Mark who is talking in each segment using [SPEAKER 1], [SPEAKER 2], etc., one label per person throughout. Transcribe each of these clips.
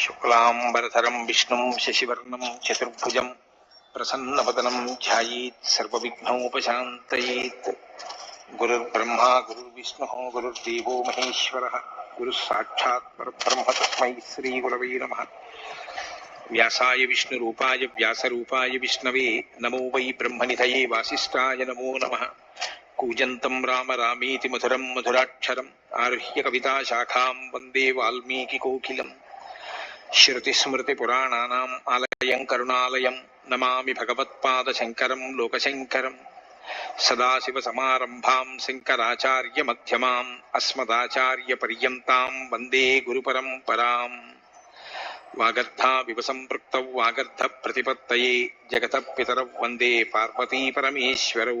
[SPEAKER 1] शुक्लांबरधरम विष्णु, शशिवर्ण, चतुर्भुज प्रसन्न पदनम ध्यानोपात गुरुर्ब्रह्मा, गुरुर्विष्णु, गुरुर्देव महेश्वर गुरुसाक्षात् तस्म श्रीगुरव नम। व्यासाय विष्णुरूपाय, व्यासरूपाय विष्णवे, नमो वै ब्रह्मनिधये वासिष्ठाय नमो नमः। कूजन्तं राम मधुरम मधुरं मधुराक्षरम्, आरुह्य कविताशाखां वंदे वाल्मीकिकोकिलम्। వందే వాల్మీకికోకిలం ఆలయం కరుణాలయం నమామి భగవత్పాదశంకరం లోకశంకరం సదాశివసమారంభాం శంకరాచార్యమధ్యమాం అస్మదాచార్యపర్యంతాం వందే గురుపరంపరాం వాగర్ధావివ సంపృక్త వాగర్ధ ప్రతిపత్తయే జగత పితరౌ వందే పార్వతీపరమేశ్వరౌ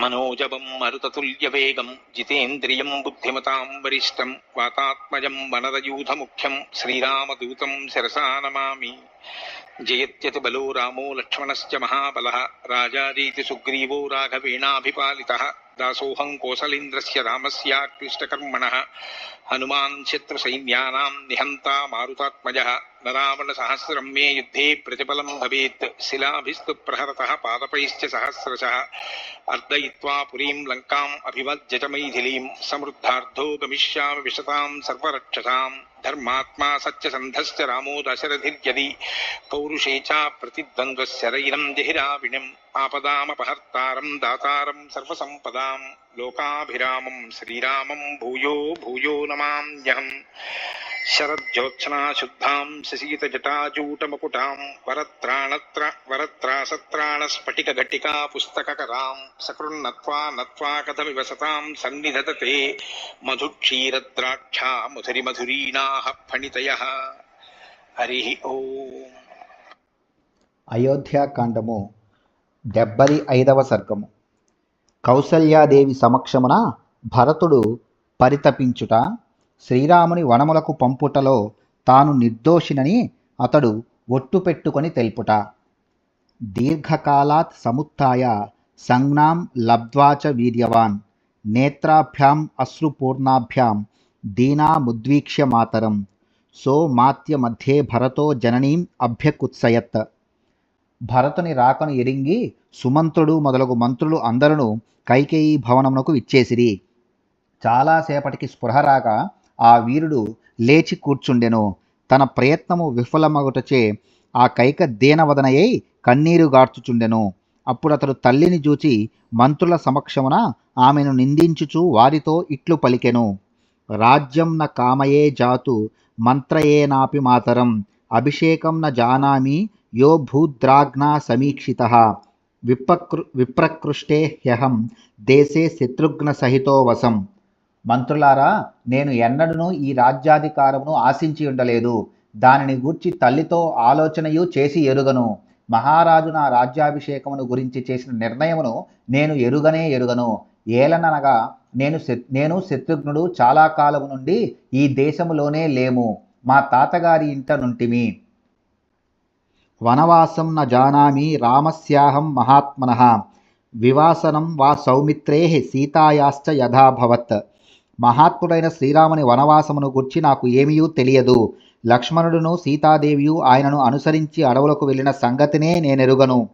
[SPEAKER 1] మనోజవం మరుతతుల్యవేగం జితేంద్రియం బుద్ధిమతాం వరిష్టం వాతాత్మజం వనరయూధముఖ్యం శ్రీరామదూతం శిరసా నమామి జయత్యతి బలో రామో లక్ష్మణశ్చ మహాబల రాజారీతి సుగ్రీవో రాఘవేణాభిపాలిత దాసోహం కోసలేంద్రస్య రామస్యాక్లిష్టకర్మణ హనుమాన్ శత్రుసైన్యానాం నిహంతా మారుతాత్మజः నరావణ సహస్రం మే యుద్ధే ప్రతిఫలం భవేత్. శిలాభిస్తు ప్రహరత పాదపైశ్చ సహస్రశ. అర్దయిత్వా పురీం లంకాం అభివజ్య మైథిలీం సమృద్ధార్థో గమిష్యామి విశతాం సర్వరక్షసాం. ధర్మాత్మా సత్యసంధశ్చ రామో దశరథిర్యది. పౌరుషే చ ప్రతిద్వంద్వశరైరం జహిరావిణిం. ఆపదామపహర్తారం దాతారం సర్వసంపదాం. లోకాభిరామం శ్రీరామం భూయో భూయో నమామ్యహం శరజ్యోత్సనా శుద్ధాం శశీతజటాజూటమకుటాం వరత్రాణత్ర వరత్రాసత్రాణస్ఫటికఘటికా పుస్తకకరాం సకృన్నత్వా నత్వా కథమివ సతాం సన్నిధతతే మధుక్షీరద్రాక్షా మధురిమధురీణాః ఫణితయ. హరి ఓం.
[SPEAKER 2] అయోధ్యాకాండము డెబ్బై ఐదవ సర్గము. కౌసల్యాదేవి సమక్షమున భరతుడు పరితపించుట శ్రీరాముని వనములకు పంపుటలో తాను నిర్దోషినని అతడు ఒట్టు పెట్టుకొని తెలుపుట. దీర్ఘకాలాత్ సముత్య సంజ్ఞాం లబ్ధ్వాచ వీర్యవాన్ నేత్రాభ్యాం అశ్రుపూర్ణాభ్యాం దీనాముద్వీక్ష్య మాతరం సో మాత్య మధ్యే భరతో జననీం అభ్యకుత్సయత్. భరతుని రాకను ఎరింగి సుమంత్రుడు మొదలగు మంత్రులు అందరూ కైకేయి భవనమునకు విచ్చేసిరి. చాలాసేపటికి స్పృహ రాగా ఆ వీరుడు లేచి కూర్చుండెను. తన ప్రయత్నము విఫలమగుటచే ఆ కైక దీనవదనయ్యై కన్నీరు గార్చుచుండెను. అప్పుడు అతడు తల్లిని చూచి మంత్రుల సమక్షమున ఆమెను నిందించుచు వారితో ఇట్లు పలికెను. రాజ్యం న కామయే జాతు మంత్రయేనాపి మాతరం అభిషేకం న జానామి యో భూద్రాగ్నా సమీక్షిత. విపకృ విప్రకృష్టే హ్యహం. దేశే శత్రుఘ్న సహితో వసం మంత్రులారా నేను ఎన్నడూనూ ఈ రాజ్యాధికారమును ఆశించి ఉండలేదు. దానిని గూర్చి తల్లితో ఆలోచనయు చేసి ఎరుగను. మహారాజు నా రాజ్యాభిషేకమును గురించి చేసిన నిర్ణయమును నేను ఎరుగనే ఎరుగను. ఏలననగా నేను నేను శత్రుఘ్నుడు చాలా కాలము నుండి ఈ దేశములోనే లేము. మా తాతగారి ఇంట నుంటిమి. వనవాసం న జానామి రామస్యాహం మహాత్మన. వివాసనం వా సౌమిత్రే సీతాయాశ్చ యథాభవత్ మహాత్ముడైన శ్రీరాముని వనవాసమును గుర్చి నాకు ఏమీయూ తెలియదు. లక్ష్మణుడును సీతాదేవియు ఆయనను అనుసరించి అడవులకు వెళ్ళిన సంగతినే నేనెరుగను.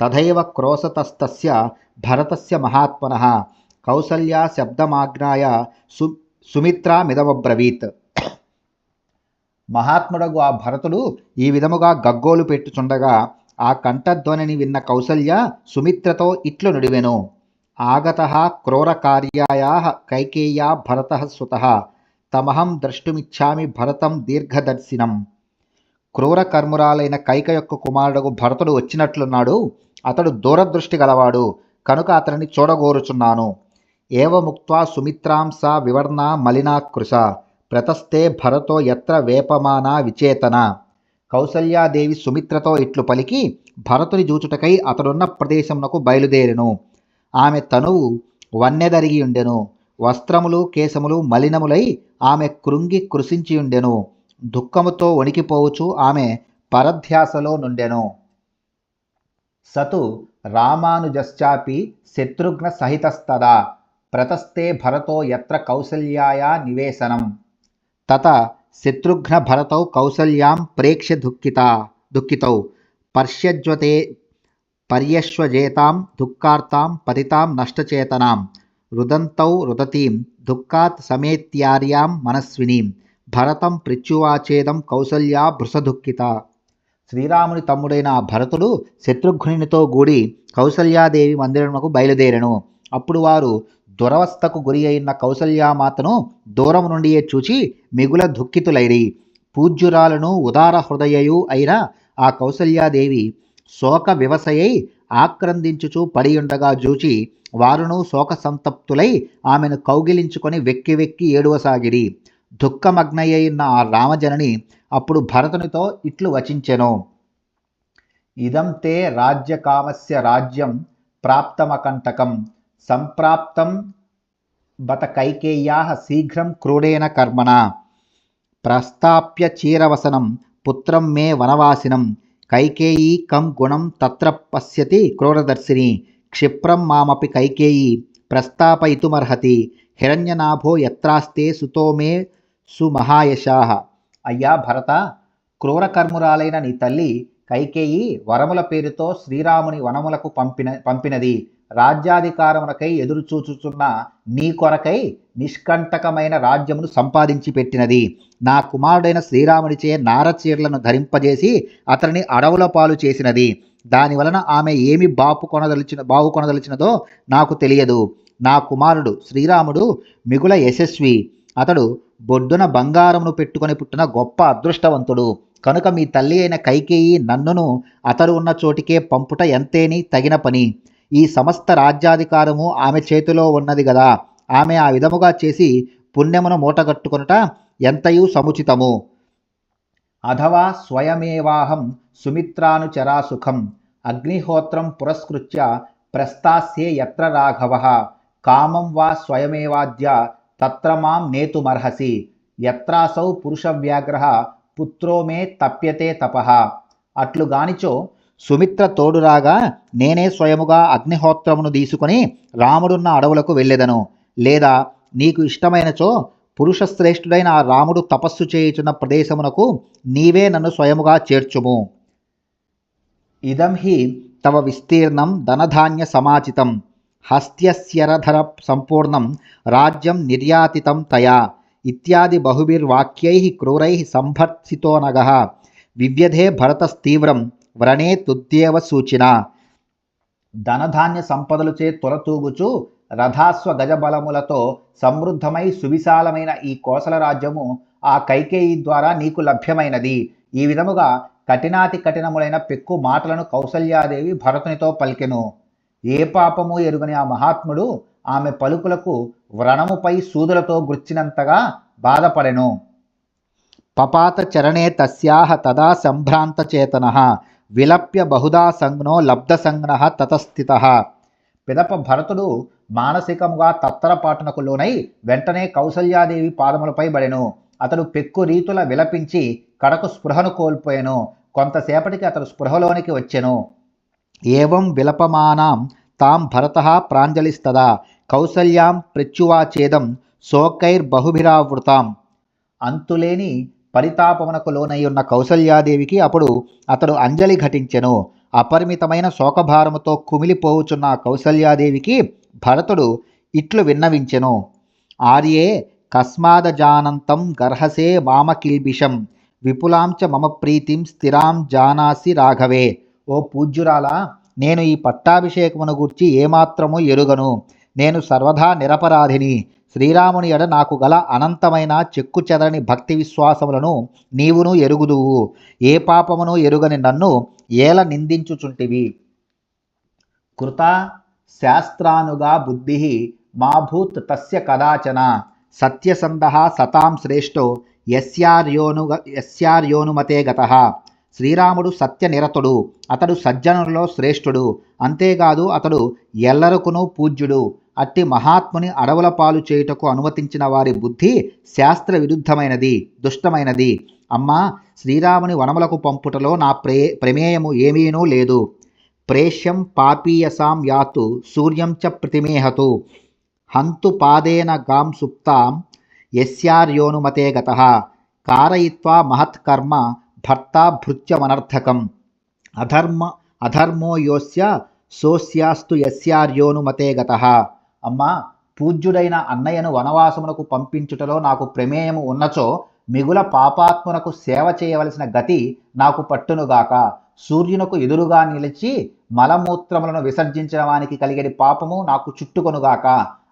[SPEAKER 2] తథైవ క్రోశతస్తస్య భరతస్య మహాత్మన. కౌసల్యా శబ్దమాజ్ఞాయ సు సుమిత్రామిదవబ్రవీత్ మహాత్ముడగు ఆ భరతుడు ఈ విధముగా గగ్గోలు పెట్టుచుండగా ఆ కంఠధ్వనిని విన్న కౌసల్య సుమిత్రతో ఇట్లు నుడివెను. ఆగత క్రూరకార్యాయా కైకేయా భరత సుత. తమహం ద్రష్టుమిచ్చామి భరతం దీర్ఘదర్శినం. క్రూర కర్మురాలైన కైక యొక్క కుమారుడు భరతుడు వచ్చినట్లున్నాడు. అతడు దూరదృష్టి గలవాడు. కనుక అతనిని చూడగోరుచున్నాను. ఏవముక్త్వా సుమిత్రాం సా వివర్ణ మలినాకృశ ప్రతస్తే భరతో ఎత్ర వేపమానా విచేతన. కౌసల్యాదేవి సుమిత్రతో ఇట్లు పలికి భరతుని జూచుటకై అతడున్న ప్రదేశమునకు బయలుదేరెను. ఆమె తనువు వన్నెదరిగి ఉండెను వస్త్రములు కేశములు మలినములై ఆమె కృంగి కృశించియుండెను. దుఃఖముతో వణికిపోవచ్చు ఆమె పరధ్యాసలో నుండెను. సతు రామానుజశ్చాపి శత్రుఘ్న సహితస్తదా ప్రతస్తే భరతో యత్ర కౌసల్యాయ నివేశనం. తత శత్రుఘ్న భరతౌ కౌసల్యాం ప్రేక్ష్య దుఃఖిత దుఃఖితౌ. పర్ష్యజ్వతే పర్యశ్వజేతాం దుఃఖార్తాం పతితాం నష్టచేతనాం. రుదంతౌ రుదతీం దుఃఖాత్ సమేత్యార్యాం మనస్వినీం. భరతం పృచ్యువాచేదం కౌసల్యా భృసదుఃఖిత. శ్రీరాముని తమ్ముడైన భరతుడు శత్రుఘ్నునితో కూడి కౌసల్యాదేవి మందిరమునకు బయలుదేరెను. అప్పుడు వారు దురవస్థకు గురి అయిన కౌసల్యామాతను దూరం నుండియే చూచి మిగుల దుఃఖితులైరి. పూజ్యురాలను ఉదార హృదయయు అయిన ఆ కౌసల్యాదేవి శోక వివసయై ఆక్రందించుచు పడియుండగా చూచి వారును శోక సంతప్తులై ఆమెను కౌగిలించుకొని వెక్కి వెక్కి ఏడువసాగిరి. దుఃఖమగ్నయ్యున్న ఆ రామజనని అప్పుడు భరతునితో ఇట్లు వచించెను. ఇదం తే రాజ్యకామస్య రాజ్యం ప్రాప్తమకంటకం సంప్రాప్తం బత కైకేయ్యా శీఘ్రం క్రూడేన కర్మణ. ప్రస్తాప్య చీరవసనం పుత్రం మే వనవాసినం. కైకేయీ కం గుణం తత్ర పశ్యతి క్రూరదర్శిని. క్షిప్రం మామపి కైకేయీ ప్రస్తాపయితుమర్హతి. హిరణ్యనాభో ఎత్రాస్తే సుతో మే సుమహాయశాహ అయ్యా భరత క్రూరకర్మురాలైన నీ తల్లి కైకేయి వరముల పేరుతో శ్రీరాముని వనములకు పంపిన పంపినది. రాజ్యాధికారమునకై ఎదురుచూచుచున్న నీ కొరకై నిష్కంటకమైన రాజ్యమును సంపాదించి పెట్టినది. నా కుమారుడైన శ్రీరామునిచే నారచీరలను ధరింపజేసి అతనిని అడవుల పాలు చేసినది. దాని వలన ఆమె ఏమి బాపు కొనదలిచిన బావు కొనదలిచినదో నాకు తెలియదు. నా కుమారుడు శ్రీరాముడు మిగుల యశస్వి. అతడు బొడ్డున బంగారమును పెట్టుకొని పుట్టిన గొప్ప అదృష్టవంతుడు. కనుక మీ తల్లి అయిన కైకేయి నన్నును అతడు ఉన్న చోటికే పంపుట ఎంతేని తగిన పని. ఈ సమస్త రాజ్యాధికారము ఆమె చేతిలో ఉన్నది గదా. ఆమె ఆ విధముగా చేసి పుణ్యమును మూటగట్టుకొనుట ఎంతయు సముచితము? అథవా స్వయమేవాహం సుమిత్రానుచరా సుఖం అగ్నిహోత్రం పురస్కృత్య ప్రస్తాస్యే యత్ర రాఘవ. కామం వా స్వయమేవాద్య తత్ర మాం నేతుమర్హసి. యత్రాసౌ పురుషవ్యాఘ్ర పుత్రో మే తప్యతే తప. అట్లుగానిచో సుమిత్ర తోడురాగా నేనే స్వయముగా అగ్నిహోత్రమును తీసుకొని రాముడున్న అడవులకు వెళ్ళెదను. లేదా నీకు ఇష్టమైనచో పురుషశ్రేష్ఠుడైన ఆ రాముడు తపస్సు చేయుచున్న ప్రదేశమునకు నీవే నన్ను స్వయముగా చేర్చుము. ఇదం హి తవ విస్తీర్ణం ధనధాన్య సమాచితం. హస్త్యశ్యరధర సంపూర్ణం రాజ్యం నిర్యాతితం తయా. ఇత్యాది బహుభిర్వాక్యై క్రూరై సంభర్సితో నగ. వివ్యధే భరతస్తీవ్రం. వ్రణే తుద్దేవ సూచిన. ధనధాన్య సంపదలుచే తొలతూగుచు రథాస్వ గజబలములతో సమృద్ధమై సువిశాలమైన ఈ కోసల రాజ్యము ఆ కైకేయి ద్వారా నీకు లభ్యమైనది. ఈ విధముగా కఠినాతి కఠినములైన పెక్కు మాటలను కౌసల్యాదేవి భరతునితో పలికెను. ఏ పాపము ఎరుగని ఆ మహాత్ముడు ఆమె పలుకులకు వ్రణముపై సూదులతో గుర్చినంతగా బాధపడెను. పపాత చరణే తస్యాహ తదా సంభ్రాంతచేతన విలప్య బహుదా సంజ్ఞో లబ్ధసంజ్ఞ తతస్థిత. పిదప భరతుడు మానసికముగా తత్తరపాటునకు లోనై వెంటనే కౌసల్యాదేవి పాదములపై బడెను. అతడు పెక్కు రీతుల విలపించి కడకు స్పృహను కోల్పోయాను. కొంతసేపటికి అతడు స్పృహలోనికి వచ్చెను. ఏవం విలపమానాం తాం భరత ప్రాంజలిస్తదా. కౌసల్యాం ప్రత్యువాచేదం శోకైర్బహుభిరావృతాం. అంతులేని పరితాపమునకు లోనై ఉన్న కౌసల్యాదేవికి అప్పుడు అతడు అంజలి ఘటించెను. అపరిమితమైన శోకభారముతో కుమిలిపోవుచున్న కౌసల్యాదేవికి భరతుడు ఇట్లు విన్నవించెను. ఆర్యే కస్మాదజానంతం గర్హసే మామకిల్బిషం విపులాంచ మమ ప్రీతిం స్థిరాం జానాసి రాఘవే. ఓ పూజ్యురాలా నేను ఈ పట్టాభిషేకమును గూర్చి ఏమాత్రము ఎరుగను. నేను సర్వదా నిరపరాధిని. శ్రీరాముని ఎడ నాకు గల అనంతమైన చెక్కు చెదరని భక్తి విశ్వాసములను నీవును ఎరుగుదువు. ఏ పాపమును ఎరుగని నన్ను ఏల నిందించుచుంటివి? కృత శాస్త్రానుగా బుద్ధి మాభూత్ తస్య కదాచన. సత్యసంధ సతాం శ్రేష్టో యస్యార్యోను యస్యార్యోనుమతే గత. శ్రీరాముడు సత్యనిరతుడు అతడు సజ్జనులలో శ్రేష్ఠుడు అంతేకాదు అతడు ఎల్లరకును పూజ్యుడు. అట్టి మహాత్ముని అడవుల పాలు చేయుటకు అనుమతించిన వారి బుద్ధి శాస్త్ర విరుద్ధమైనది దుష్టమైనది. అమ్మా శ్రీరాముని వనములకు పంపుటలో నా ప్రే ప్రమేయము ఏమీనూ లేదు. ప్రేష్యం పాపీయసాం యాతు సూర్యం చ ప్రతిమేహతు. హంతు పాదేన గాం సుప్తాం యస్యార్యోనుమతే గత. కారయిత్వా మహత్కర్మ భర్తాభృత్యమనర్థకం. అధర్మ అధర్మో యోస్య సోస్యాస్తు యస్యార్యోనుమతే గత. అమ్మా పూజ్యుడైన అన్నయ్యను వనవాసమునకు పంపించుటలో నాకు ప్రమేయము ఉన్నచో మిగుల పాపాత్మునకు సేవ చేయవలసిన గతి నాకు పట్టునుగాక. సూర్యునకు ఎదురుగా నిలిచి మలమూత్రములను విసర్జించిన వానికి కలిగేది పాపము నాకు చుట్టుకొనుగాక.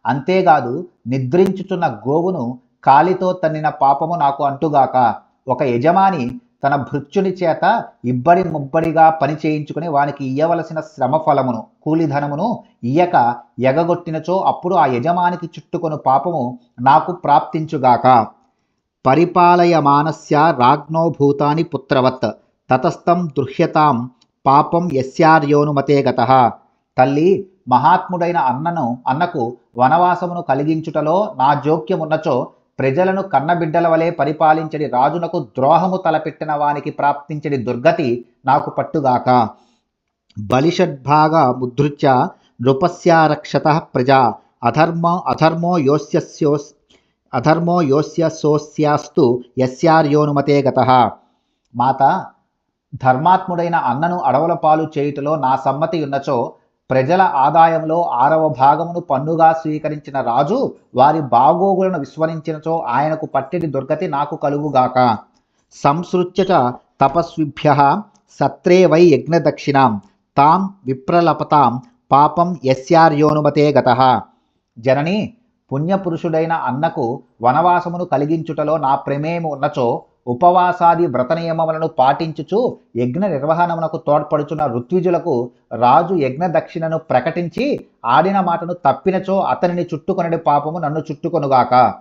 [SPEAKER 2] అంతేకాదు నిద్రించుచున్న గోవును కాలితో తన్నిన పాపము నాకు అంటుగాక. ఒక యజమాని తన భృత్యుని చేత ఇబ్బడి ముబ్బడిగా పని చేయించుకుని వానికి ఇయ్యవలసిన శ్రమ ఫలమును కూలిధనమును ఇయ్యక ఎగగొట్టినచో అప్పుడు ఆ యజమానికి చుట్టుకొను పాపము నాకు ప్రాప్తించుగాక. పరిపాలయమానస్య రాజ్ఞో భూతాని పుత్రవత్ తతస్థం దృహ్యతాం పాపం యస్యార్యోనుమతే గత. తల్లి మహాత్ముడైన అన్నను అన్నకు వనవాసమును కలిగించుటలో నా జోక్యమున్నచో ప్రజలను కన్నబిడ్డల వలె పరిపాలించడి రాజునకు ద్రోహము తలపెట్టిన వానికి ప్రాప్తించడి దుర్గతి నాకు పట్టుగాక. బలిషడ్భాగ ముద్రుచ్య నృపస్యారక్షత ప్రజా అధర్మ అధర్మో యోస్యస్యోస్ అధర్మో యోస్య సోస్యాస్తు యస్యార్యోనుమతే గత. మాత ధర్మాత్ముడైన అన్నను అడవుల పాలు చేయుటలో నా సమ్మతి ఉన్నచో ప్రజల ఆదాయంలో ఆరవ భాగమును పన్నుగా స్వీకరించిన రాజు వారి బాగోగులను విస్మరించినచో ఆయనకు పట్టిడి దుర్గతి నాకు కలుగుగాక. సంసృత్య తపస్విభ్య సత్రే వై యజ్ఞదక్షిణాం తాం విప్రలపతాం పాపం యస్యార్యోనుమతే గత. జనని పుణ్యపురుషుడైన అన్నకు వనవాసమును కలిగించుటలో నా ప్రమేయము ఉన్నచో ఉపవాసాది వ్రత నియమములను పాటించుచు యజ్ఞ నిర్వహణమునకు తోడ్పడుచున్న ఋత్విజులకు రాజు యజ్ఞ దక్షిణను ప్రకటించి ఆడిన మాటను తప్పినచో అతనిని చుట్టుకొనడి పాపము నన్ను చుట్టుకొనుగాక.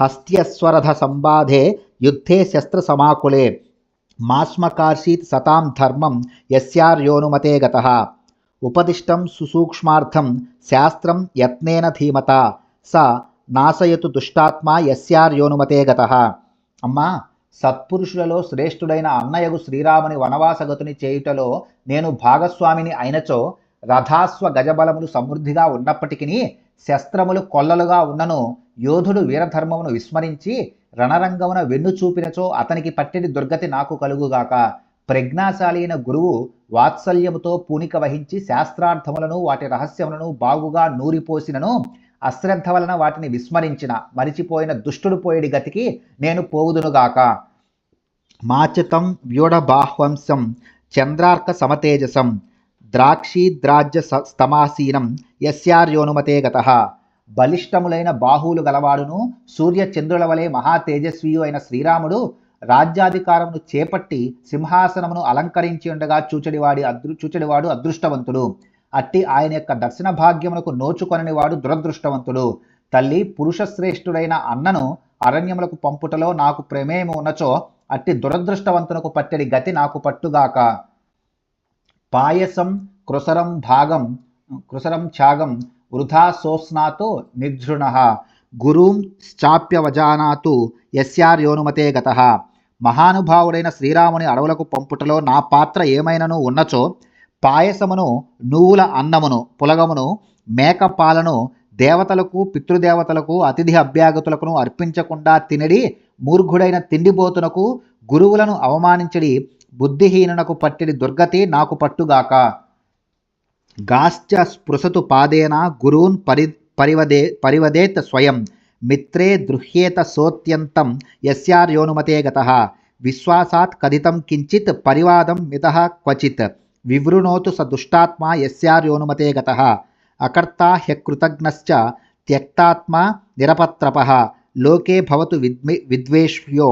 [SPEAKER 2] హస్త్యస్వరథ సంబాధే యుద్ధే శస్త్ర సమాకులే. మాస్మకార్షీత్ సతాం ధర్మం యస్యార్యోనుమతే గత. ఉపదిష్టం సుసూక్ష్మార్థం శాస్త్రం యత్నేన ధీమత. స నాశయతు దుష్టాత్మా యస్యార్యోనుమతే గత. అమ్మా సత్పురుషులలో శ్రేష్ఠుడైన అన్నయగు శ్రీరాముని వనవాసగతుని చేయుటలో నేను భాగస్వామిని అయినచో రథాస్వ గజబలములు సమృద్ధిగా ఉన్నప్పటికీ శస్త్రములు కొల్లలుగా ఉన్నను యోధుడు వీరధర్మమును విస్మరించి రణరంగమున వెన్ను చూపినచో అతనికి పట్టిన దుర్గతి నాకు కలుగుగాక. ప్రజ్ఞాశాలి అయిన గురువు వాత్సల్యముతో పూనిక వహించి శాస్త్రార్థములను వాటి రహస్యములను బాగుగా నూరిపోసినను అశ్రద్ధ వలన వాటిని విస్మరించిన మరిచిపోయిన దుష్టుడు పోయేడి గతికి నేను పోవుదునుగాక మాచతం వ్యూఢబాహ్వంసం చంద్రార్క సమతేజసం ద్రాక్షీద్రాజ్య స్తమాసీనం యస్యార్యోనుమతే గత. బలిష్టములైన బాహువులు గలవాడును సూర్య చంద్రుల వలె మహా తేజస్వియు అయిన శ్రీరాముడు రాజ్యాధికారమును చేపట్టి సింహాసనమును అలంకరించి ఉండగా చూచడివాడి అదృ చూచడివాడు అదృష్టవంతుడు. అట్టి ఆయన యొక్క దర్శన భాగ్యమునకు నోచుకొనని వాడు దురదృష్టవంతుడు తల్లి పురుష శ్రేష్ఠుడైన అన్నను అరణ్యములకు పంపుటలో నాకు ప్రమేయము ఉన్నచో అట్టి దురదృష్టవంతునకు పట్టడి గతి నాకు పట్టుగాక. పాయసం కృసరం భాగం కృసరం ఛాగం వృధా సోస్నాతో నిర్జృణ. గురూం చాప్యవజానాతు యస్యార్యోనుమతే గత. మహానుభావుడైన శ్రీరాముని అడవులకు పంపుటలో నా పాత్ర ఏమైనను ఉన్నచో పాయసమును నువ్వుల అన్నమును పులగమును మేక పాలను దేవతలకు పితృదేవతలకు అతిథి అభ్యాగతులకును అర్పించకుండా తినడి మూర్ఘుడైన తిండిబోతునకు గురువులను అవమానించడి బుద్ధిహీనునకు పట్టిడి దుర్గతి నాకు పట్టుగాక. గాశ్చ స్పృశతు పాదేన గురూన్ పరి పరివదే పరివదేత్ స్వయం మిత్రే దృహ్యేత సోత్యంతం యస్యార్యోనుమతే గత. విశ్వాసాత్ కథితం కించిత్ పరివాదం మిత క్వచిత్. వివృణోతు స దుష్టాత్మా యస్యార్యోనుమతే గత. అకర్తా హ్యకృతజ్ఞశ్చ త్యక్తాత్మా నిరపత్రప. లోకే భవతు విద్మి విద్వేష్యో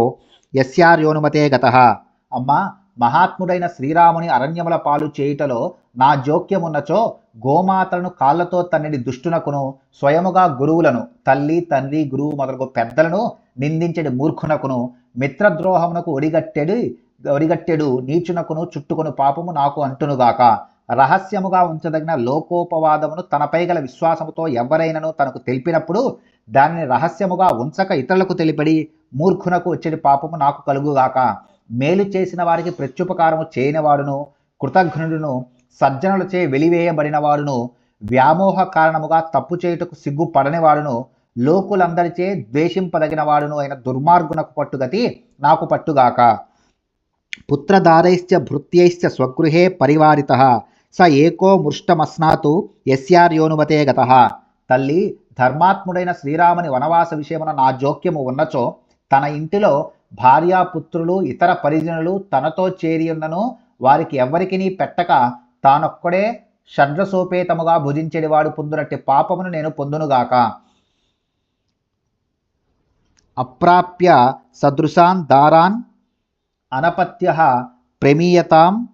[SPEAKER 2] యస్యార్యోనుమతే గత. అమ్మా మహాత్ముడైన శ్రీరాముని అరణ్యముల పాలు చేయుటలో నా జోక్యమున్నచో గోమాతలను కాళ్ళతో తన్నిడి దుష్టునకును స్వయముగా గురువులను తల్లి తండ్రి గురువు మొదలగు పెద్దలను నిందించడి మూర్ఖునకును మిత్రద్రోహమునకు ఒడిగట్టెడి ఒరిగట్టెడు నీచునకును చుట్టుకొను పాపము నాకు అంటునుగాక. రహస్యముగా ఉంచదగిన లోకోపవాదమును తనపై గల విశ్వాసముతో ఎవరైనను తనకు తెలిపినప్పుడు దానిని రహస్యముగా ఉంచక ఇతరులకు తెలిపడి మూర్ఖునకు వచ్చేటి పాపము నాకు కలుగుగాక. మేలు చేసిన వారికి ప్రత్యుపకారము చేయనివాడును కృతఘ్నుడును సజ్జనులచే వెలివేయబడిన వాడును వ్యామోహ కారణముగా తప్పు చేయుటకు సిగ్గుపడని వాడును లోకులందరిచే ద్వేషింపదగిన వాడును అయిన దుర్మార్గునకు పట్టుగతి నాకు పట్టుగాక. పుత్రదారైశ్చ భృత్యైశ్చ స్వగృహే పరివారిత. స ఏకో మృష్టమస్నాతు యస్యార్యోనుమతే గత. తల్లి ధర్మాత్ముడైన శ్రీరాముని వనవాస విషయమున నా జోక్యము ఉన్నచో తన ఇంటిలో భార్యాపుత్రులు ఇతర పరిజనులు తనతో చేరియున్నను వారికి ఎవ్వరికినీ పెట్టక తానొక్కడే షడ్రసోపేతముగా భుజించేవాడు పొందునట్టి పాపమును నేను పొందునుగాక. అప్రాప్య సదృశాన్ దారాన్ అనపత్య ప్రమీయతాం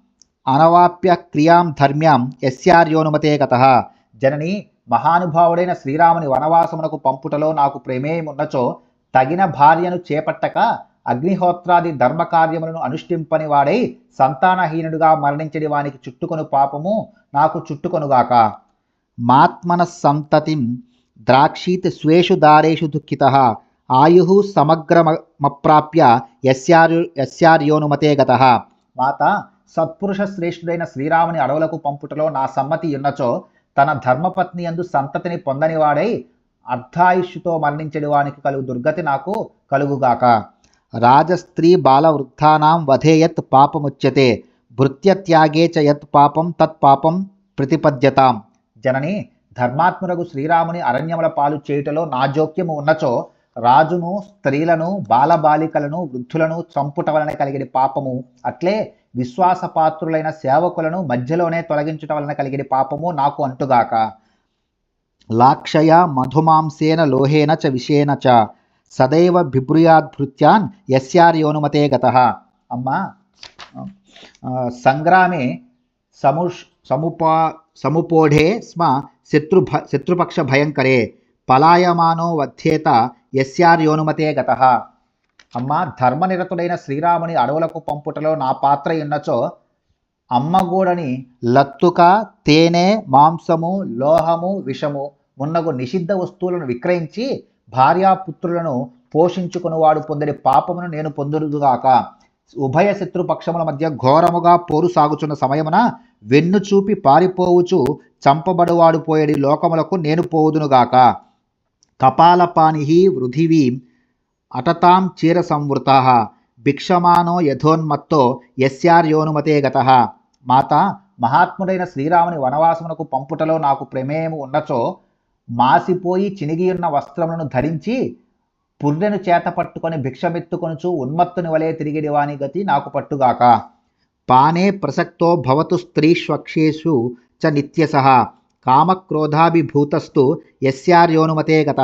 [SPEAKER 2] అనవాప్య క్రియాం ధర్మ్యాం యస్యార్యోనుమతే గత జనని మహానుభావుడైన శ్రీరాముని వనవాసమునకు పంపుటలో నాకు ప్రమేయమున్నచో తగిన భార్యను చేపట్టక అగ్నిహోత్రాది ధర్మకార్యములను అనుష్ఠింపని వాడై సంతానహీనుడుగా మరణించడి వానికి చుట్టుకొను పాపము నాకు చుట్టుకొనుగాక. మాత్మన సంతతిం ద్రాక్షీత్ స్వేషు దారేషు దుఃఖిత. ఆయు సమగ్రమప్రాప్య యస్యార్యు యస్యార్యోనుమతే గత. మాత సత్పురుష శ్రేష్ఠుడైన శ్రీరాముని అడవులకు పంపుటలో నా సమ్మతి ఉన్నచో తన ధర్మపత్ని యందు సంతతిని పొందనివాడై అర్ధాయుష్యుతో మరణించడి వానికి కలుగు దుర్గతి నాకు కలుగుగాక. రాజస్త్రీ బాలవృద్ధానాం వధేయత్ పాపముచ్యతే భృత్యత్యాగే చ యత్ పాపం తత్ పాపం ప్రతిపద్యతాం. జనని ధర్మాత్మురగు శ్రీరాముని అరణ్యముల పాలు చేయుటలో నా జోక్యము ఉన్నచో రాజును స్త్రీలను బాలబాలికలను వృద్ధులను చంపుట వలన కలిగిన పాపము. అట్లే విశ్వాసపాత్రులైన సేవకులను మధ్యలోనే తొలగించుట వలన కలిగిన పాపము నాకు అంటుగాక. లాక్షయ మధుమాంసేన లోహేన చ విషేన చ. సదైవ బిభ్రుయాద్భృత్యాన్ యోనుమతే గత. అమ్మ సంగ్రామే సముష్ సముపా సముపోఢే స్మ శత్రు శత్రుపక్ష భయంకరే. పలాయమానో వధ్యేత యస్యార్యోనుమతే గత. అమ్మ ధర్మనిరతుడైన శ్రీరాముని అడవులకు పంపుటలో నా పాత్ర ఉన్నచో అమ్మగూడని లత్తుక తేనె మాంసము లోహము విషము మున్నగు నిషిద్ధ వస్తువులను విక్రయించి భార్యాపుత్రులను పోషించుకునివాడు పొందిన పాపమును నేను పొందుదుగాక. ఉభయ శత్రుపక్షముల మధ్య ఘోరముగా పోరు సాగుచున్న సమయమున వెన్ను చూపి పారిపోవుచు చంపబడువాడు పోయేడి లోకములకు నేను పోవుదునుగాక. కపాలపాని వృథివీం అటతాం చీర సంవృత భిక్షమానో యథోన్మత్తో యస్యార్యోనుమతే గత. మాత మహాత్ముడైన శ్రీరాముని వనవాసమునకు పంపుటలో నాకు ప్రమేయము ఉన్నచో మాసిపోయి చినిగియున్న వస్త్రములను ధరించి పుర్రెను చేత పట్టుకొని భిక్షమెత్తుకొనుచు ఉన్మత్తుని వలె తిరిగిడి వాని గతి నాకు పట్టుగాక. పానే ప్రసక్తో భవతు స్త్రీష్వక్షేషు చ నిత్యసః కామక్రోధాభిభూతస్తు యస్యార్యోనుమతే గత.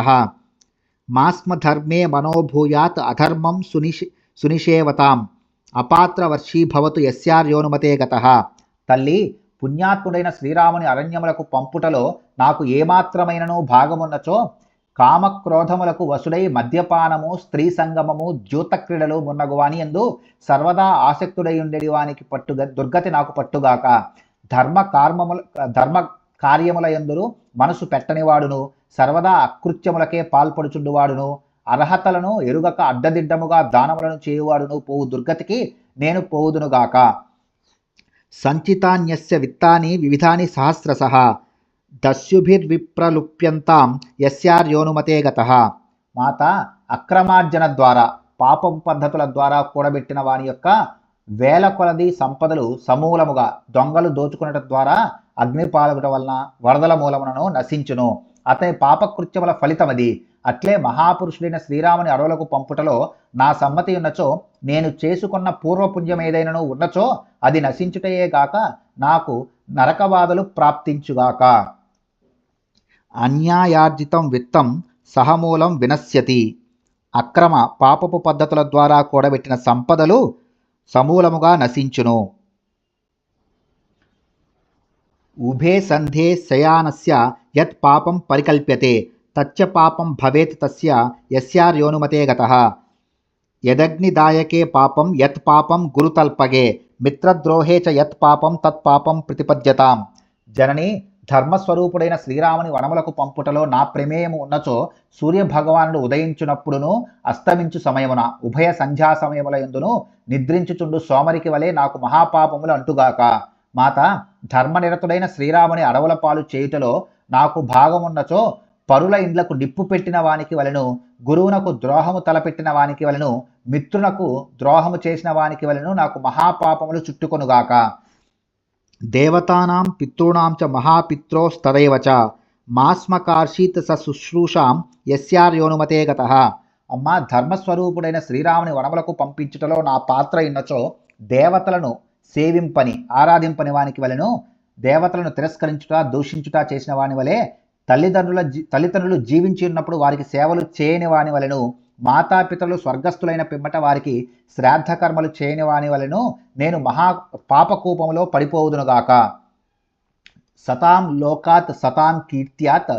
[SPEAKER 2] మాస్మధర్మే మనోభూయాత్ అధర్మం సునిష్ సునిషేవతాం. అపాత్రవర్షీభవతు యస్యార్యోనుమతే గత. తల్లి పుణ్యాత్ముడైన శ్రీరాముని అరణ్యములకు పంపుటలో నాకు ఏమాత్రమైనను భాగమున్నచో కామక్రోధములకు వసుడై మద్యపానము స్త్రీ సంగమము ద్యూతక్రీడలు మున్నగువాని ఎందు సర్వదా ఆసక్తుడై ఉండేవానికి పట్టుగ దుర్గతి నాకు పట్టుగాక. ధర్మ కార్మముల ధర్మ కార్యముల ఎందురు మనసు పెట్టనివాడును. సర్వదా అకృత్యములకే పాల్పడుచుండువాడును. అర్హతలను ఎరుగక అడ్డదిడ్డముగా దానములను చేయువాడును. పోవు దుర్గతికి నేను పోవుదునుగాక సంచితాన్యస్య విత్తాని వివిధాని సహస్రశ. దస్యుభిర్విప్రలుప్యంతాం యస్యార్యోనుమతే గత. మాత అక్రమార్జన ద్వారా పాపం పద్ధతుల ద్వారా కూడబెట్టిన వాని యొక్క వేల కొలది సంపదలు సమూలముగా దొంగలు దోచుకునటం ద్వారా అగ్నిపాలగుట వలన వరదల మూలమునను నశించును. అతని పాపకృత్యముల ఫలితమది. అట్లే మహాపురుషుడైన శ్రీరాముని అడవులకు పంపుటలో నా సమ్మతి ఉన్నచో నేను చేసుకున్న పూర్వపుణ్యం ఏదైనను ఉన్నచో అది నశించుటయే గాక నాకు నరకబాధలు ప్రాప్తించుగాక. అన్యాయార్జితం విత్తం సహమూలం వినశ్యతి. అక్రమ పాపపు పద్ధతుల ద్వారా కూడబెట్టిన సంపదలు సమూలముగా నశించును. ఉభే సంధే శయానస్య యత్ పాపం పరికల్ప్యతే తచ్చ పాపం భవేత్ తస్య యస్యార్యోనుమతే గత. యదగ్నిదాయకే పాపం యత్ పాపం గురుతల్పగే మిత్రద్రోహే చ యత్ పాపం తత్ పాపం ప్రతిపద్యతాం. జనని ధర్మస్వరూపుడైన శ్రీరాముని వనములకు పంపుటలో నా ప్రమేయము ఉన్నచో సూర్య భగవానుడు ఉదయించునప్పుడును అస్తమించు సమయమున ఉభయ సంధ్యా సమయముల ఎందును నిద్రించుచుండు సోమరికి వలె నాకు మహాపాపములు అంటుగాక. మాత ధర్మనిరతుడైన శ్రీరాముని అడవుల పాలు చేయుటలో నాకు భాగమున్నచో పరుల ఇండ్లకు నిప్పు పెట్టిన వానికి వలెను గురువునకు ద్రోహము తలపెట్టిన వానికి వలెను మిత్రునకు ద్రోహము చేసిన వానికి వలెను నాకు మహాపాపములు చుట్టుకొనుగాక. దేవతానాం పితॄణాం చ మహాపిత్రోస్తదైవ చ. మాస్మకార్షీత్ స శుశ్రూషాం యస్యార్యోనుమతే గత. అమ్మ ధర్మస్వరూపుడైన శ్రీరాముని వనములకు పంపించుటలో నా పాత్ర ఇన్నచో దేవతలను సేవింపని ఆరాధింపని వానికి వలెను దేవతలను తిరస్కరించుట దూషించుట చేసిన వాని వలె తల్లిదండ్రుల జీ- తల్లిదండ్రులు జీవించి ఉన్నప్పుడు వారికి సేవలు చేయని వాని వలెను మాతాపితరులు స్వర్గస్థులైన పిమ్మట వారికి శ్రాద్ధకర్మలు చేయని వాని వలెను నేను మహా పాపకూపంలో పడిపోవుదునుగాక. సతాం లోకాత్ సతాం కీర్త్యాత్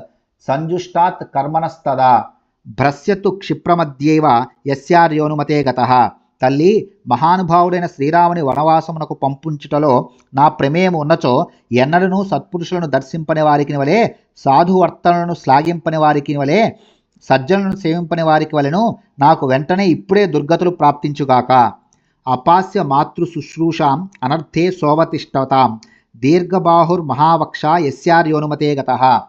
[SPEAKER 2] సంజుష్టాత్ కర్మణస్తదా. భ్రస్యతు క్షిప్రమధ్యైవ యస్యార్యోనుమతే గత. తల్లి మహానుభావుడైన శ్రీరాముని వనవాసమునకు పంపుంచుటలో నా ప్రమేయం ఉన్నచో ఎన్నడనూ సత్పురుషులను దర్శింపని వారికి వలె సాధువర్తనలను శ్లాఘింపని వారికి వలె సజ్జనులను సేవింపని వారికి వలెను నాకు వెంటనే ఇప్పుడే దుర్గతులు ప్రాప్తించుగాక. అపాస్య మాతృ శుశ్రూషాం అనర్థే సోవతిష్టతాం దీర్ఘబాహుర్మహావక్ష యస్యార్యోనుమతే గత.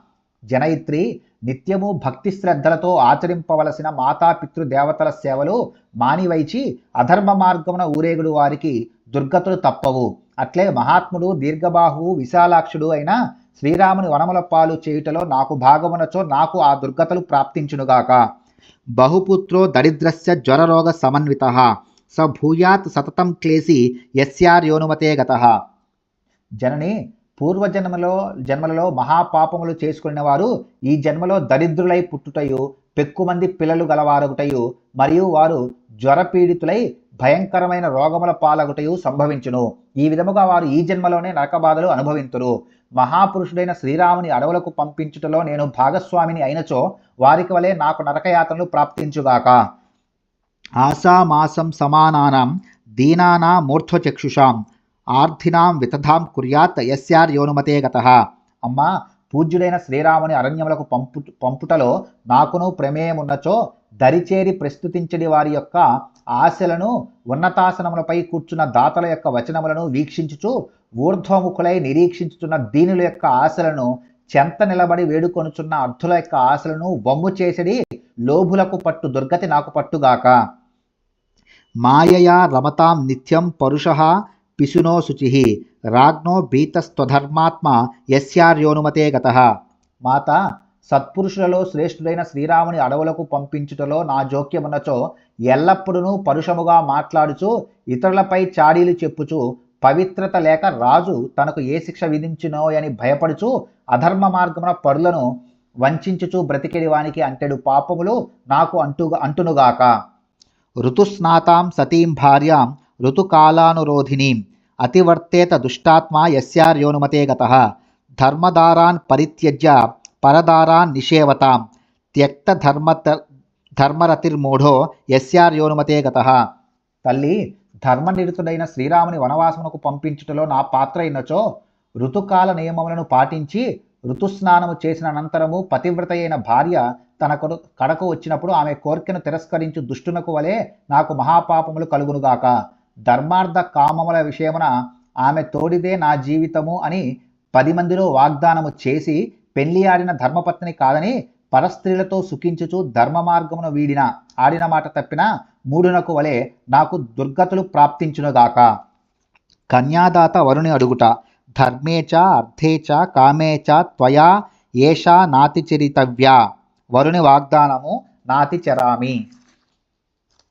[SPEAKER 2] జనయిత్రి నిత్యము భక్తి శ్రద్ధలతో ఆచరింపవలసిన మాతాపితృదేవతల సేవలు మానివైచి అధర్మ మార్గమున ఊరేగుడు వారికి దుర్గతులు తప్పవు. అట్లే మహాత్ముడు దీర్ఘబాహువు విశాలాక్షుడు అయిన శ్రీరాముని వనముల పాలు చేయుటలో నాకు భాగమునచో నాకు ఆ దుర్గతలు ప్రాప్తించునుగాక. బహుపుత్రో దరిద్రస్య జ్వరరోగ సమన్విత. స భూయాత్ సతతం క్లేసి యస్యార్యోనుమతే గత. జనని పూర్వజన్మలో జన్మలలో మహాపాపములు చేసుకున్న వారు ఈ జన్మలో దరిద్రులై పుట్టుటయు పెక్కుమంది పిల్లలు గలవారగుటయు మరియు వారు జ్వరపీడితులై భయంకరమైన రోగముల పాలగుటయు సంభవించును. ఈ విధముగా వారు ఈ జన్మలోనే నరకబాధలు అనుభవింతురు. మహాపురుషుడైన శ్రీరాముని అడవులకు పంపించుటలో నేను భాగస్వామిని అయినచో వారికి వలె నాకు నరకయాతనలు ప్రాప్తించుగాక. ఆశామాసం సమానానాం దీనానా మూర్ధ్వచక్షుషాం ఆర్థినాం వితధాం కుర్యాత్ ఎస్ఆర్ యోనుమతే గత. అమ్మా పూజ్యుడైన శ్రీరాముని అరణ్యములకు పంపు పంపుటలో నాకును ప్రమేయమున్నచో దరిచేరి ప్రస్తుతించడి వారి యొక్క ఆశలను ఉన్నతాసనములపై కూర్చున్న దాతల యొక్క వచనములను వీక్షించుచు ఊర్ధ్వముఖులై నిరీక్షించుచున్న దీనుల యొక్క ఆశలను చెంత నిలబడి వేడుకొనుచున్న అర్థుల యొక్క ఆశలను వమ్ము చేసడి లోభులకు పట్టు దుర్గతి నాకు పట్టుగాక. మాయయా రమతాం నిత్యం పరుషః పిశునో శుచి రాజ్ఞో భీతస్త్వధర్మాత్మ యస్యార్యోనుమతే గత. మాత సత్పురుషులలో శ్రేష్ఠుడైన శ్రీరాముని అడవులకు పంపించుటలో నా జోక్యమున్నచో ఎల్లప్పుడూ పరుషముగా మాట్లాడుచు ఇతరులపై చాడీలు చెప్పుచు పవిత్రత లేక రాజు తనకు ఏ శిక్ష విధించునో అని భయపడుచు అధర్మ మార్గమున పరులను వంచుచు బ్రతికెడి వానికి అంటెడు పాపములు నాకు అంటుగా అంటునుగాక. ఋతుస్నాతాం సతీం భార్యాం ఋతుకాలానురోధినీం అతివర్తేత దుష్టాత్మా యస్యార్యోనుమతే గత. ధర్మదారాన్ పరిత్యజ్య పరదారాన్ నిషేవతాం. త్యక్త ధర్మ ధర్మరతిర్మూఢో యస్యార్యోనుమతే గత. తల్లి ధర్మనిరుతుడైన శ్రీరాముని వనవాసమునకు పంపించుటలో నా పాత్ర అయినచో ఋతుకాల నియమములను పాటించి ఋతుస్నానము చేసిన అనంతరము పతివ్రత అయిన భార్య తన కడకు వచ్చినప్పుడు ఆమె కోరికను తిరస్కరించు దుష్టునకు వలె నాకు మహాపాపములు కలుగునుగాక. ధర్మార్థ కామముల విషయమున ఆమె తోడిదే నా జీవితము అని పది మందిలో వాగ్దానము చేసి పెళ్ళి ఆడిన ధర్మపత్ని కాదని పరస్త్రీలతో సుఖించుచు ధర్మ మార్గమును వీడిన ఆడిన మాట తప్పిన మూడునకు వలె నాకు దుర్గతులు ప్రాప్తించునుగాక. కన్యాదాత వరుని అడుగుట ధర్మే చ కామేచ చ కామే చ త్వయా ఏషా నాతిచరితవ్యా వరుని వాగ్దానము నాతిచరామి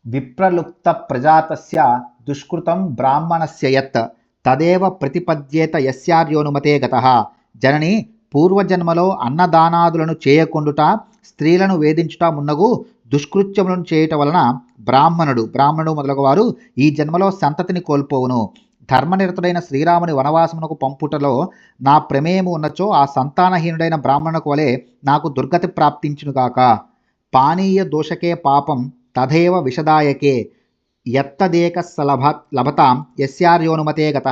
[SPEAKER 2] విప్రలుప్త ప్రజాతస్య దుష్కృతం బ్రాహ్మణస్య యత్. తదేవ ప్రతిపద్యేత యస్యార్యోనుమతే గత. జనని పూర్వజన్మలో అన్నదానాదులను చేయకుండుట స్త్రీలను వేధించుట మున్నగు దుష్కృత్యములను చేయుట వలన బ్రాహ్మణుడు బ్రాహ్మణుడు మొదలగు వారు ఈ జన్మలో సంతతిని కోల్పోవును. ధర్మనిరతుడైన శ్రీరాముని వనవాసమునకు పంపుటలో నా ప్రమేయము ఉన్నచో ఆ సంతానహీనుడైన బ్రాహ్మణుకు వలె నాకు దుర్గతి ప్రాప్తించునుగాక పానీయ దోషకే పాపం తథైవ విషదాయకే. ఎత్తదేక సలభ లభతాం ఎస్ఆర్యోనుమతే గత.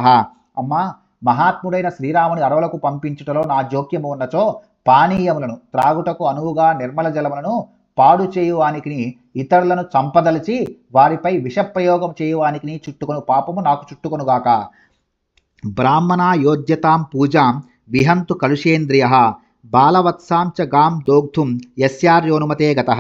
[SPEAKER 2] అమ్మా మహాత్ముడైన శ్రీరాముని అడవులకు పంపించుటలో నా జోక్యము ఉన్నచో పానీయములను త్రాగుటకు అనువుగా నిర్మల జలములను పాడు చేయువానికి ఇతరులను చంపదలిచి వారిపై విషప్రయోగం చేయువానికి చుట్టుకొను పాపము నాకు చుట్టుకొనుగాక బ్రాహ్మణ యోజ్యతాం పూజాం విహంతు కలుషేంద్రియ బాలవత్సాం చ గాం దోగ్ధుం యస్యార్యోనుమతే గత.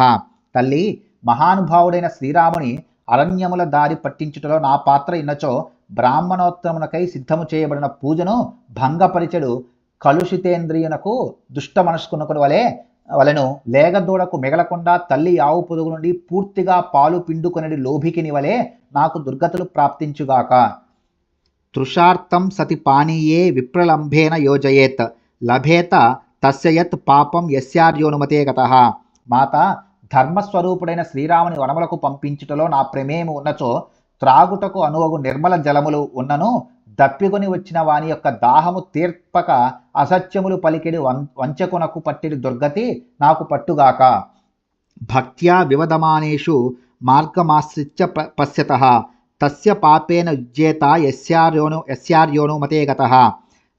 [SPEAKER 2] తల్లి మహానుభావుడైన శ్రీరాముని అరణ్యముల దారి పట్టించుటలో నా పాత్ర ఇన్నచో బ్రాహ్మణోత్తమునకై సిద్ధము చేయబడిన పూజను భంగపరిచడు కలుషితేంద్రియునకు దుష్ట మనస్కునకుని వలె వలెను లేగదూడకు మిగలకుండా తల్లి ఆవు పొదుగు నుండి పూర్తిగా పాలు పిండుకొనడి లోభికిని వలె నాకు దుర్గతులు ప్రాప్తించుగాక. తృషార్థం సతి పానీయే విప్రలంభేన యోజయేత్. లభేత తస్యయత్ పాపం యస్యార్యోనుమతే గత. మాత ధర్మస్వరూపుడైన శ్రీరాముని వనములకు పంపించుటలో నా ప్రమేయము ఉన్నచో త్రాగుటకు అనువగు నిర్మల జలములు ఉన్నను దప్పికొని వచ్చిన వాని యొక్క దాహము తీర్పక అసత్యములు పలికిడి వం వంచకునకు పట్టిడి దుర్గతి నాకు పట్టుగాక. భక్త్యా వివదమానేషు మార్గమాశ్రిత్య ప- తస్య పాపేన యుజ్యేత ఎస్యార్యోను ఎస్యార్యోను మతే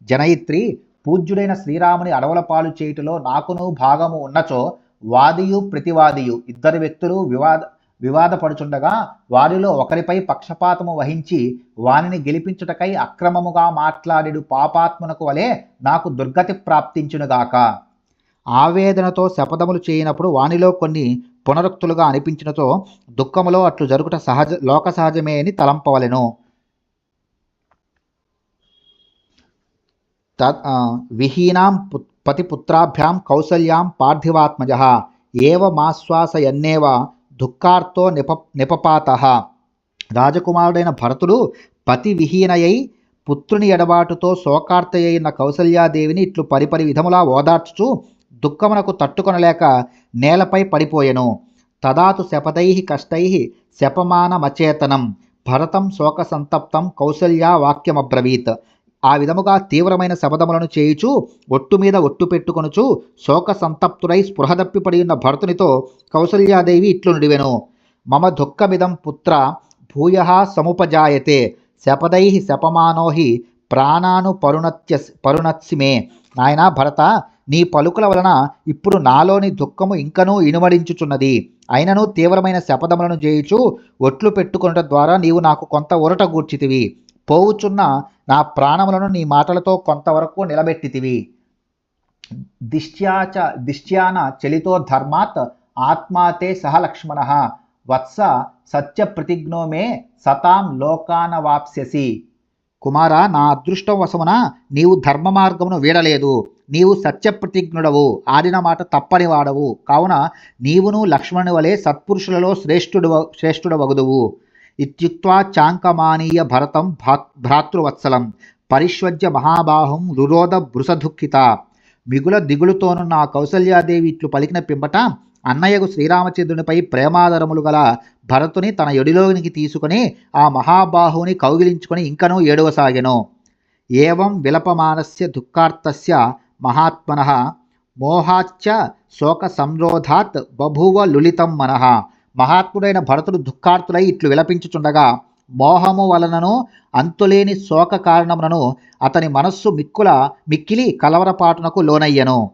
[SPEAKER 2] జనయిత్రి పూజ్యుడైన శ్రీరాముని అడవుల పాలు చేయుటలో నాకును భాగము ఉన్నచో వాదియు ప్రతివాదియు ఇద్దరు వ్యక్తులు వివాద వివాదపడుచుండగా వారిలో ఒకరిపై పక్షపాతము వహించి వానిని గెలిపించుటకై అక్రమముగా మాట్లాడెడు పాపాత్మునకు వలె నాకు దుర్గతి ప్రాప్తించునుగాక. ఆవేదనతో శపథములు చేయనప్పుడు వానిలో కొన్ని పునరుక్తులుగా అనిపించినతో దుఃఖములో అట్లు జరుగుట సహజ లోక సహజమే అని తలంపవలెను. విహీనాం పతిపుత్రాభ్యాం కౌసల్యాం పార్థివాత్మజ ఏవమాశ్వాసయన్నేవ దుఃఖార్తో నిప నిపపాత. రాజకుమారుడైన భరతుడు పతి విహీనయై పుత్రుని ఎడబాటుతో శోకార్తయైన కౌసల్యాదేవిని ఇట్లు పరిపరి విధములా ఓదార్చుచు దుఃఖమునకు తట్టుకొనలేక నేలపై పడిపోయెను. తదాతు శపథై కష్టై శపమానమచేతనం. భరతం శోకసంతప్తం కౌసల్యా వాక్యమబ్రవీత్. ఆ విధముగా తీవ్రమైన శబదములను చేయుచు ఒట్టు మీద ఒట్టు పెట్టుకొనుచు శోక సంతప్తుడై స్పృహ తప్పిపడి ఉన్న భరతునితో కౌసల్యాదేవి ఇట్లు నుడివెను. మమ దుఃఖమిదం పుత్ర భూయ సముపజాయతే శపదై శపమానోహి ప్రాణాను పరుణత్య పరుణత్సిమే. నాయన నాయనా భరత నీ పలుకుల వలన ఇప్పుడు నాలోని దుఃఖము ఇంకనూ ఇనుమడించుచున్నది. అయినను తీవ్రమైన శపథములను చేయుచు ఒట్లు పెట్టుకొనుట ద్వారా నీవు నాకు కొంత ఉరట గూర్చితివి. పోవుచున్న నా ప్రాణములను నీ మాటలతో కొంతవరకు నిలబెట్టితివి. దిష్ట్యాచ దిష్ట్యాన చలితో ధర్మాత్ ఆత్మాతే సహ లక్ష్మణ. వత్స సత్య ప్రతిజ్ఞో మే సతాం లోకానవాప్స్యసి కుమార నా అదృష్టం వశమున నీవు ధర్మ మార్గమును వీడలేదు. నీవు సత్యప్రతిజ్ఞుడవు. ఆడిన మాట తప్పని వాడవు. కావున నీవును లక్ష్మణుని వలె సత్పురుషులలో శ్రేష్ఠుడు శ్రేష్ఠుడవగుదువు. ఇత్యుక్వా చాంకమానీయ భరతం భా భ్రాతృవత్సలం పరిష్వజ్య మహాబాహం రురోధ బృషదుఃఖిత మిగుల దిగులుతోనున్న ఆ కౌసల్యాదేవి ఇట్లు పలికిన పిమ్మట అన్నయ్యకు శ్రీరామచంద్రునిపై ప్రేమాదరములు గల భరతుని తన ఎడిలోనికి తీసుకుని ఆ మహాబాహుని కౌగిలించుకుని ఇంకనూ ఏడవసాగెను. ఏవం విలపమానస్య దుఃఖార్తస్య మహాత్మన. మోహాచ్చ శోక సంరోధాత్ బభూవ లులితం మనః. మహాత్ముడైన భరతుడు దుఃఖార్తులై ఇట్లు విలపించుచుండగా మోహము వలనను అంతులేని శోక కారణమునను అతని మనస్సు మిక్కుల మిక్కిలి కలవరపాటునకు లోనయ్యను.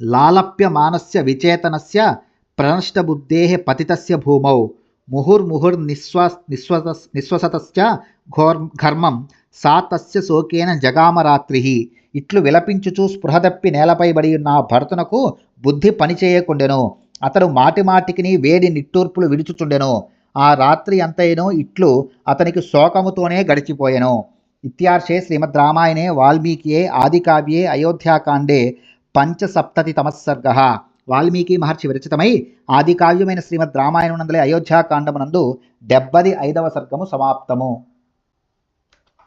[SPEAKER 2] లాలప్య మానస్య విచేతనస్య ప్రణష్టబుద్ధే పతితస్య భూమౌ. ముహుర్ముహుర్ నిశ్వాస్ నిశ్వస నిశ్వసతస్య ఘోర్ ఘర్మం సా తస్య శోకేన జగామరాత్రి ఇట్లు విలపించుచూ స్పృహదప్పి నేలపై బడి ఉన్న భరతునకు బుద్ధి పనిచేయకుండెను. అతడు మాటి మాటికిని వేడి నిట్టూర్పులు విడుచుచుండెను. ఆ రాత్రి అంతైనో ఇట్లు అతనికి శోకముతోనే గడిచిపోయెను. ఇత్యార్షే శ్రీమద్ రామాయణే వాల్మీకియే ఆదికావ్యే అయోధ్యాకాండే పంచసప్తతి తమస్సర్గ. వాల్మీకి మహర్షి విరచితమై ఆదికావ్యమైన శ్రీమద్ రామాయణం నందలే అయోధ్యాకాండమునందు డెబ్బది ఐదవ సర్గము సమాప్తము.